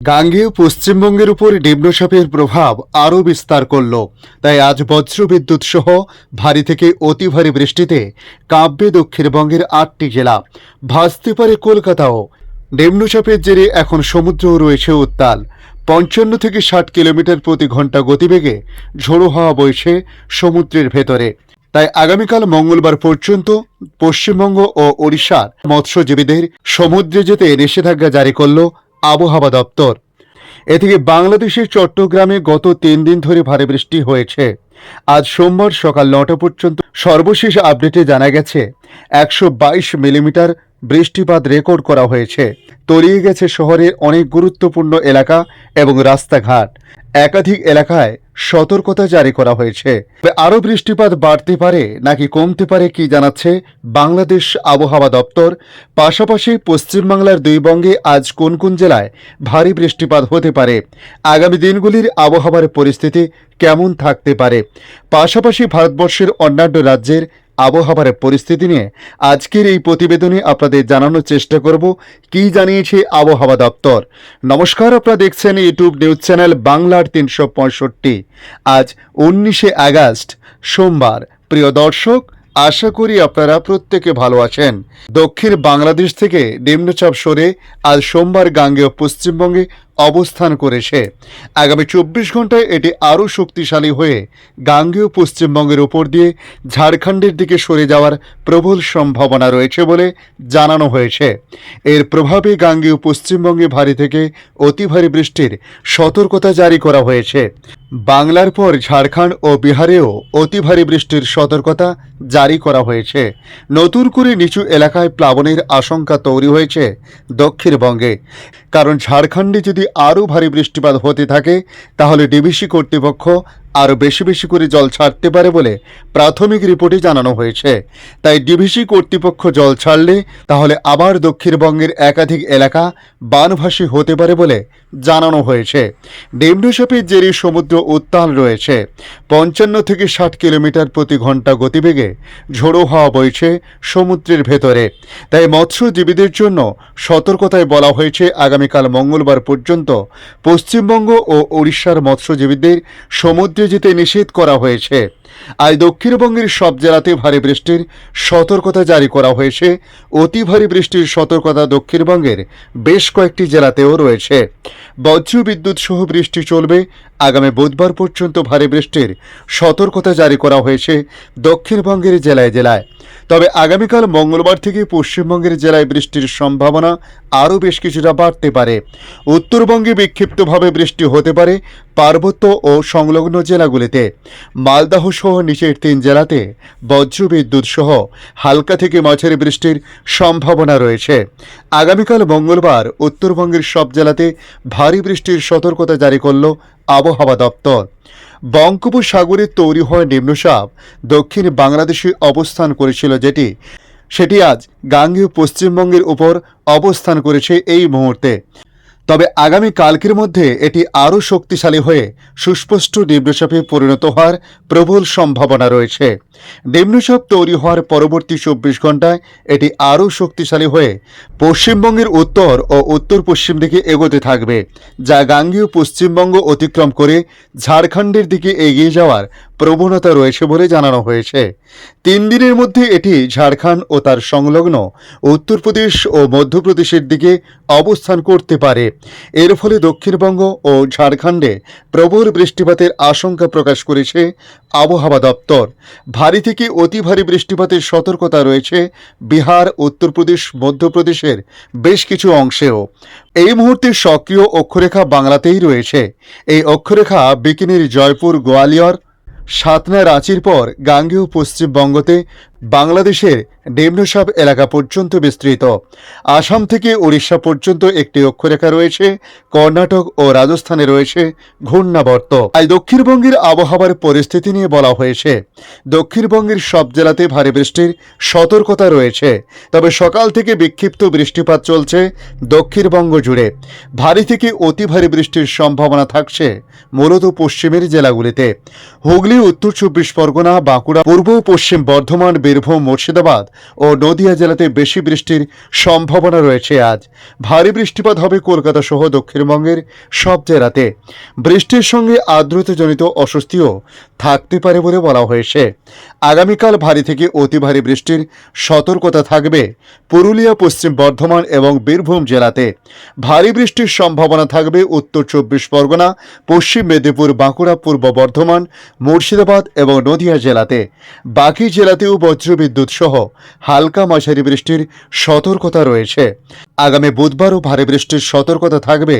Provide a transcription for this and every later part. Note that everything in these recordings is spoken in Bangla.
গাঙ্গেয় পশ্চিমবঙ্গের উপর নিম্নচাপের প্রভাব আরও বিস্তার করল। তাই আজ বজ্রবিদ্যুৎ সহ ভারী থেকে অতি ভারী বৃষ্টিতে কাঁপবে দক্ষিণবঙ্গের আটটি জেলা ভাসতে পারে কলকাতাও। নিম্নচাপের জেরে এখন সমুদ্রও রয়েছে উত্তাল। পঞ্চান্ন থেকে ষাট কিলোমিটার প্রতি ঘণ্টা গতিবেগে ঝোড়ো হাওয়া বইছে সমুদ্রের ভেতরে। তাই আগামীকাল মঙ্গলবার পর্যন্ত পশ্চিমবঙ্গ ও ওড়িশার মৎস্যজীবীদের সমুদ্রে যেতে নিষেধাজ্ঞা জারি করল আবহাওয়া দপ্তর। এদিকে বাংলাদেশের চট্টগ্রামে গত তিন দিন ধরে ভারী বৃষ্টি হয়েছে। আজ সোমবার সকাল নটা পর্যন্ত সর্বশেষ আপডেটে জানা গেছে, একশো বাইশ মিলিমিটার বৃষ্টিপাত রেকর্ড করা হয়েছে। তলিয়ে গেছে শহরের অনেক গুরুত্বপূর্ণ এলাকা এবং রাস্তাঘাট। একাধিক এলাকায় সতর্কতা জারি করা হয়েছে। আরও বৃষ্টিপাত বাড়তে পারে, নাকি কমতে পারে কি জানাচ্ছে বাংলাদেশ আবহাওয়া দপ্তর। পাশাপাশি পশ্চিমবাংলার দুই বঙ্গে আজ কোন কোন জেলায় ভারী বৃষ্টিপাত হতে পারে, আগামী দিনগুলির আবহাওয়ার পরিস্থিতি কেমন থাকতে পারে। পাশাপাশি ভারতবর্ষের অন্যান্য রাজ্যের আবহাওয়ার পরিস্থিতি নিয়ে আজকের এই প্রতিবেদনে আপনাদের জানানোর চেষ্টা করব, কি জানিয়েছে আবহাওয়া দপ্তর। নমস্কার, আপনারা দেখছেন ইউটিউব নিউজ চ্যানেল বাংলার তিনশো পঁয়ষট্টি। আজ উনিশে আগস্ট, সোমবার। প্রিয় দর্শক, আশা করি আপনারা প্রত্যেকে ভালো আছেন। দক্ষিণ বাংলাদেশ থেকে নিম্নচাপ সরে আজ সোমবার গাঙ্গেয় পশ্চিমবঙ্গে অবস্থান করেছে। আগামী চব্বিশ ঘন্টায় এটি আরও শক্তিশালী হয়ে গাঙ্গেয় পশ্চিমবঙ্গের ওপর দিয়ে ঝাড়খণ্ডের দিকে সরে যাওয়ার প্রবল সম্ভাবনা রয়েছে বলে জানানো হয়েছে। এর প্রভাবে গাঙ্গেয় পশ্চিমবঙ্গে ভারী থেকে অতি ভারী বৃষ্টির সতর্কতা জারি করা হয়েছে। বাংলার পর ঝাড়খণ্ড ও বিহারেও অতি ভারী বৃষ্টির সতর্কতা জারি করা হয়েছে। নতুন করে নিচু এলাকায় প্লাবনের আশঙ্কা তৈরি হয়েছে দক্ষিণবঙ্গে। কারণ ঝাড়খণ্ডে যদি আরও ভারী বৃষ্টিপাত হতে থাকে তাহলে ডিবিসি কর্তৃপক্ষ আরও বেশি বেশি করে জল ছাড়তে পারে বলে প্রাথমিক রিপোর্টে জানানো হয়েছে। তাই ডিভিসি কর্তৃপক্ষ জল ছাড়লে তাহলে আবার দক্ষিণবঙ্গের একাধিক এলাকা বানভাসী হতে পারে বলে জানানো হয়েছে। নিম্নচাপের জেরে সমুদ্র উত্তাল রয়েছে। পঞ্চান্ন থেকে ষাট কিলোমিটার প্রতি ঘণ্টা গতিবেগে ঝোড়ো হওয়া বইছে সমুদ্রের ভেতরে। তাই মৎস্যজীবীদের জন্য সতর্কতায় বলা হয়েছে, আগামীকাল মঙ্গলবার পর্যন্ত পশ্চিমবঙ্গ ও ওড়িশার মৎস্যজীবীদের সমুদ্রে যেতে নিষেধ করা হয়েছে। আজ দক্ষিণবঙ্গের সব জেলাতে ভারী বৃষ্টির সতর্কতা জারি করা হয়েছে। অতি ভারী বৃষ্টির সতর্কতা দক্ষিণবঙ্গের বেশ কয়েকটি জেলাতেও রয়েছে। বজ্রবিদ্যুৎ সহ বৃষ্টি চলবে। আগামী বুধবার পর্যন্ত ভারী বৃষ্টির সতর্কতা জারি করা হয়েছে দক্ষিণবঙ্গের জেলায় জেলায়। তবে আগামীকাল মঙ্গলবার থেকে পশ্চিমবঙ্গের জেলায় বৃষ্টির সম্ভাবনা আরও বেশ কিছুটা বাড়তে পারে। উত্তরবঙ্গে বিক্ষিপ্তভাবে বৃষ্টি হতে পারে পার্বত্য ও সংলগ্ন জেলাগুলিতে। মালদাহ সহ নিচের তিন জেলাতে বজ্রবিদ্যুৎ সহ হালকা থেকে মাঝারি বৃষ্টির সম্ভাবনা রয়েছে। আগামীকাল মঙ্গলবার উত্তরবঙ্গের সব জেলাতে ভারী বৃষ্টির সতর্কতা জারি করল আবহাওয়া দপ্তর। বঙ্গোপসাগরে তৈরি হওয়া নিম্নচাপ দক্ষিণ বাংলাদেশে অবস্থান করেছিল যেটি, সেটি আজ গাঙ্গেয় পশ্চিমবঙ্গের উপর অবস্থান করেছে এই মুহূর্তে। তবে আগামী কালকের মধ্যে এটি আরও শক্তিশালী হয়ে সুস্পষ্ট নিম্নচাপে পরিণত হওয়ার প্রবল সম্ভাবনা রয়েছে। নিম্নচাপ তৈরি হওয়ার পরবর্তী চব্বিশ ঘন্টায় এটি আরও শক্তিশালী হয়ে পশ্চিমবঙ্গের উত্তর ও উত্তর পশ্চিম দিকে এগোতে থাকবে, যা গাঙ্গেয় পশ্চিমবঙ্গ অতিক্রম করে ঝাড়খণ্ডের দিকে এগিয়ে যাওয়ার প্রবণতা রয়েছে বলে জানানো হয়েছে। তিন দিনের মধ্যে এটি ঝাড়খণ্ড ও তার সংলগ্ন উত্তরপ্রদেশ ও মধ্যপ্রদেশের দিকে অবস্থান করতে পারে। এর ফলে দক্ষিণবঙ্গ ও ঝাড়খণ্ডে প্রবল বৃষ্টিপাতের আশঙ্কা প্রকাশ করেছে আবহাওয়া দপ্তর। ভারী থেকে অতি ভারী বৃষ্টিপাতের সতর্কতা রয়েছে বিহার, উত্তরপ্রদেশ, মধ্যপ্রদেশের বেশ কিছু অংশেও। এই মুহূর্তে সক্রিয় অক্ষরেখা বাংলাতেই রয়েছে। এই অক্ষরেখা বিকিনির জয়পুর, গোয়ালিয়র সাতনা রাঁচির পর গাঙ্গেয় পশ্চিমবঙ্গতে বাংলাদেশের নিম্নসাব এলাকা পর্যন্ত বিস্তৃত। আসাম থেকে উড়িষ্যা পর্যন্ত একটি অক্ষরেখা রয়েছে, কর্ণাটক ও রাজস্থানে রয়েছে ঘূর্ণাবর্ত। আজ দক্ষিণবঙ্গের আবহাওয়ার পরিস্থিতি নিয়ে বলা হয়েছে, দক্ষিণবঙ্গের সব জেলাতে ভারী বৃষ্টির সতর্কতা রয়েছে। তবে সকাল থেকে বিক্ষিপ্ত বৃষ্টিপাত চলছে দক্ষিণবঙ্গ জুড়ে। ভারী থেকে অতি ভারী বৃষ্টির সম্ভাবনা থাকছে মূলত পশ্চিমের জেলাগুলিতে। হুগলি, উত্তর চব্বিশ পরগনা, বাঁকুড়া, পূর্ব পশ্চিম বর্ধমান বীরভূম, মুর্শিদাবাদ ও নদিয়া জেলাতে বেশি বৃষ্টির সম্ভাবনা রয়েছে আজ। ভারী বৃষ্টিপাত হবে কলকাতা সহ দক্ষিণবঙ্গের সব জেলাতে। বৃষ্টির সঙ্গে আর্দ্রতাজনিত অস্বস্তিও থাকতে পারে বলে বলা হয়েছে। আগামীকাল ভারী থেকে অতি ভারী বৃষ্টির সতর্কতা থাকবে পুরুলিয়া, পশ্চিম বর্ধমান এবং বীরভূম জেলাতে। ভারী বৃষ্টির সম্ভাবনা থাকবে উত্তর চব্বিশ পরগনা, পশ্চিম মেদিনীপুর, বাঁকুড়া, পূর্ব বর্ধমান, মুর্শিদাবাদ এবং নদিয়া জেলাতে। বাকি জেলাতেও বজ্রবিদ্যুৎ সহ হালকা মাঝারি বৃষ্টির সতর্কতা রয়েছে। আগামী বুধবারও ভারী বৃষ্টির সতর্কতা থাকবে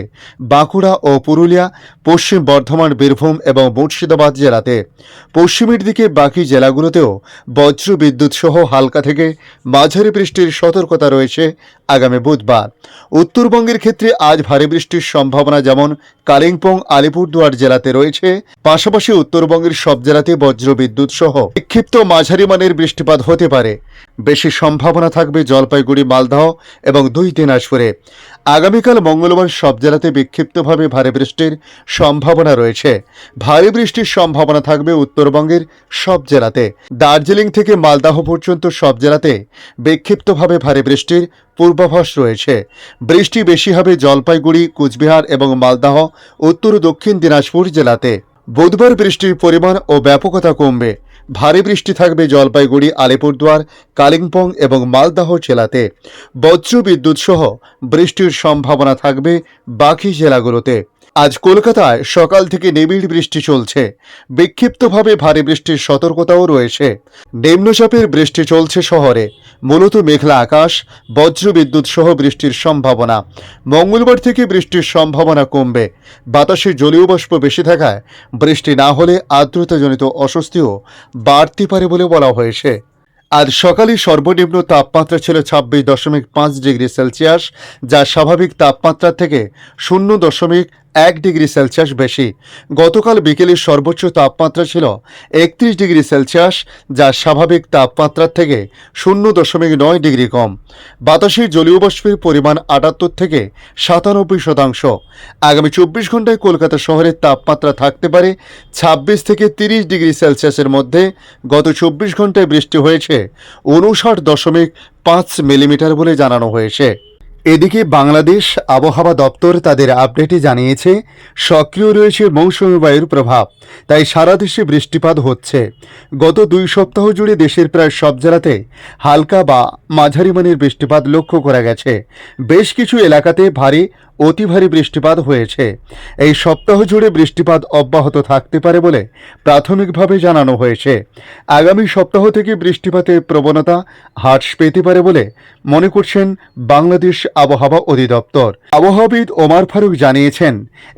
বাঁকুড়া ও পুরুলিয়া, পশ্চিম বর্ধমান, বীরভূম এবং মুর্শিদাবাদ জেলাতে। পশ্চিমের দিকে বাকি জেলাগুলোতেও বজ্র বিদ্যুৎ সহ হালকা থেকে মাঝারি বৃষ্টির সতর্কতা রয়েছে আগামী বুধবার। উত্তরবঙ্গের ক্ষেত্রে আজ ভারী বৃষ্টির সম্ভাবনা যেমন কালিম্পং, আলিপুরদুয়ার জেলাতে রয়েছে, পাশাপাশি উত্তরবঙ্গের সব জেলাতে বজ্র বিদ্যুৎ সহ বিক্ষিপ্ত মাঝারি মানের বৃষ্টিপাত হতে পারে। বেশি সম্ভাবনা থাকবে জলপাইগুড়ি, মালদহ এবং দুই দিনাজপুরে। আগামীকাল মঙ্গলবার সব জেলাতে বিক্ষিপ্তভাবে ভারী বৃষ্টির সম্ভাবনা রয়েছে। ভারী বৃষ্টির সম্ভাবনা থাকবে উত্তরবঙ্গের সব জেলাতে। দার্জিলিং থেকে মালদাহ পর্যন্ত সব জেলাতে বিক্ষিপ্তভাবে ভারী বৃষ্টির পূর্বাভাস রয়েছে। বৃষ্টি বেশি হবে জলপাইগুড়ি, কুচবিহার এবং মালদাহ, উত্তর দক্ষিণ দিনাজপুর জেলাতে। বুধবার বৃষ্টির পরিমাণ ও ব্যাপকতা কমবে। ভারী বৃষ্টি থাকবে জলপাইগুড়ি, আলিপুরদুয়ার, কালিম্পং এবং মালদাহ জেলাতে। বজ্রবিদ্যুৎ সহ বৃষ্টির সম্ভাবনা থাকবে বাকি জেলাগুলোতে। আজ কলকাতায় সকাল থেকে নিবিড় বৃষ্টি চলছে। বিক্ষিপ্তভাবে ভারী বৃষ্টির সতর্কতাও রয়েছে। নিম্নচাপের বৃষ্টি চলছে শহরে। মূলত মেঘলা আকাশ বজ্র বিদ্যুৎ সহ বৃষ্টির সম্ভাবনা। মঙ্গলবার থেকে বৃষ্টির সম্ভাবনা কমবে। বাতাসে জলীয় বাষ্প বেশি থাকায় বৃষ্টি না হলে আর্দ্রতাজনিত অস্বস্তিও বাড়তে পারে বলে বলা হয়েছে। আজ সকালে সর্বনিম্ন তাপমাত্রা ছিল ছাব্বিশ দশমিক পাঁচ ডিগ্রি সেলসিয়াস, যা স্বাভাবিক তাপমাত্রা থেকে শূন্য দশমিক এক ডিগ্রি সেলসিয়াস বেশি। গতকাল বিকেলের সর্বোচ্চ তাপমাত্রা ছিল একত্রিশ ডিগ্রি সেলসিয়াস, যা স্বাভাবিক তাপমাত্রার থেকে শূন্য দশমিক নয় ডিগ্রি কম। বাতাসের জলীয় বাষ্পের পরিমাণ আটাত্তর থেকে সাতানব্বই শতাংশ। আগামী চব্বিশ ঘন্টায় কলকাতা শহরের তাপমাত্রা থাকতে পারে ছাব্বিশ থেকে তিরিশ ডিগ্রি সেলসিয়াসের মধ্যে। গত চব্বিশ ঘন্টায় বৃষ্টি হয়েছে উনষাট দশমিক পাঁচ মিলিমিটার বলে জানানো হয়েছে। এদিকে বাংলাদেশ আবহাওয়া দপ্তর তাদের আপডেটে জানিয়েছে, সক্রিয় রয়েছে মৌসুমী বায়ুর প্রভাব, তাই সারা দেশে বৃষ্টিপাত হচ্ছে। গত দুই সপ্তাহ জুড়ে দেশের প্রায় সব জেলাতে হালকা বা মাঝারি মানের বৃষ্টিপাত লক্ষ্য করা গেছে। বেশ কিছু এলাকাতে ভারী অতি ভারী বৃষ্টিপাত হয়েছে। এই সপ্তাহ জুড়ে বৃষ্টিপাত অব্যাহত থাকতে পারে বলে প্রাথমিকভাবে জানানো হয়েছে। আগামী সপ্তাহ থেকে বৃষ্টিপাতের প্রবণতা হ্রাস পেতে পারে বলে মনে করছেন বাংলাদেশ আবহাওয়া অধিদপ্তর। আবহাওয়াবিদ ওমার ফারুক জানিয়েছেন,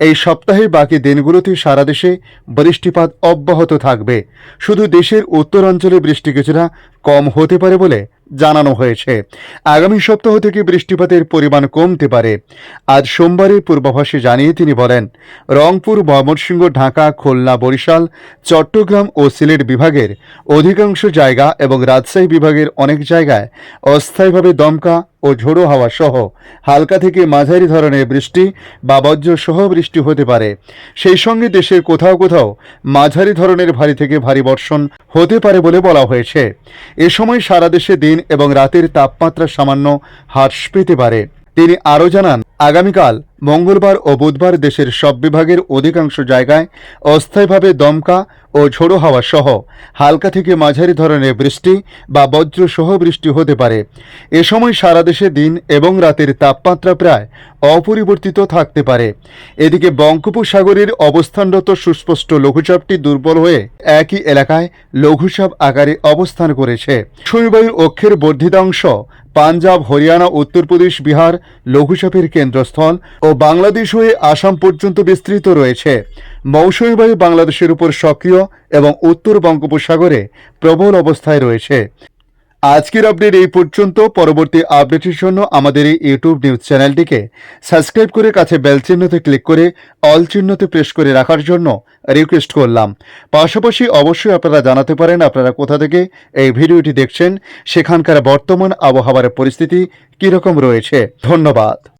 এই সপ্তাহে বাকি দিনগুলোতে সারা দেশে বৃষ্টিপাত অব্যাহত থাকবে। শুধু দেশের উত্তরাঞ্চলে বৃষ্টি কিছুটা কম হতে পারে বলে জানানো হয়েছে। আগামী সপ্তাহ থেকে বৃষ্টিপাতের পরিমাণ কমতে পারে। আজ সোমবারের পূর্বাভাসে জানিয়ে তিনি বলেন, রংপুর, ময়মনসিংহ, ঢাকা, খুলনা, বরিশাল, চট্টগ্রাম ও সিলেট বিভাগের অধিকাংশ জায়গা এবং রাজশাহী বিভাগের অনেক জায়গায় অস্থায়ীভাবে দমকা ও ঝোড়ো হাওয়া সহ হালকা থেকে মাঝারি ধরনের বৃষ্টি বা বজ্র সহ বৃষ্টি হতে পারে। সেই সঙ্গে দেশের কোথাও কোথাও মাঝারি ধরনের ভারী থেকে ভারী বর্ষণ হতে পারে বলে বলা হয়েছে। এ সময় সারা দেশে দিন এবং রাতের তাপমাত্রা সামান্য হ্রাস পেতে পারে। তিনি আরও জানান, আগামীকাল, মঙ্গলবার ও বুধবার দেশের সব বিভাগের অধিকাংশ জায়গায় অস্থায়ীভাবে দমকা ও ঝোড়ো হাওয়া সহ হালকা থেকে মাঝারি ধরনের বৃষ্টি বা বজ্র সহ বৃষ্টি হতে পারে। এ সময় সারা দেশে দিন এবং রাতের তাপমাত্রা প্রায় অপরিবর্তিত থাকতে পারে। এদিকে বঙ্গোপসাগরের অবস্থানরত সুস্পষ্ট লঘুচাপটি দুর্বল হয়ে একই এলাকায় লঘুচাপ আকারে অবস্থান করেছে। শনিবায়ুর অক্ষের বর্ধিতাংশ পাঞ্জাব, হরিয়ানা উত্তরপ্রদেশ বিহার লঘুচাপের কেন্দ্রস্থল ও বাংলাদেশ হয়ে আসাম পর্যন্ত বিস্তৃত রয়েছে। মৌসুমী বায়ু বাংলাদেশের উপর সক্রিয় এবং উত্তর বঙ্গোপসাগরে প্রবল অবস্থায় রয়েছে। আজকের আপডেট এই পর্যন্ত। পরবর্তী আপডেটের জন্য আমাদের এই ইউটিউব নিউজ চ্যানেলটিকে সাবস্ক্রাইব করে কাছে বেল চিহ্নতে ক্লিক করে অল চিহ্নতে প্রেস করে রাখার জন্য রিকোয়েস্ট করলাম। পাশাপাশি অবশ্যই আপনারা জানাতে পারেন আপনারা কোথা থেকে এই ভিডিওটি দেখছেন, সেখানকার বর্তমান আবহাওয়ার পরিস্থিতি কীরকম রয়েছে। ধন্যবাদ।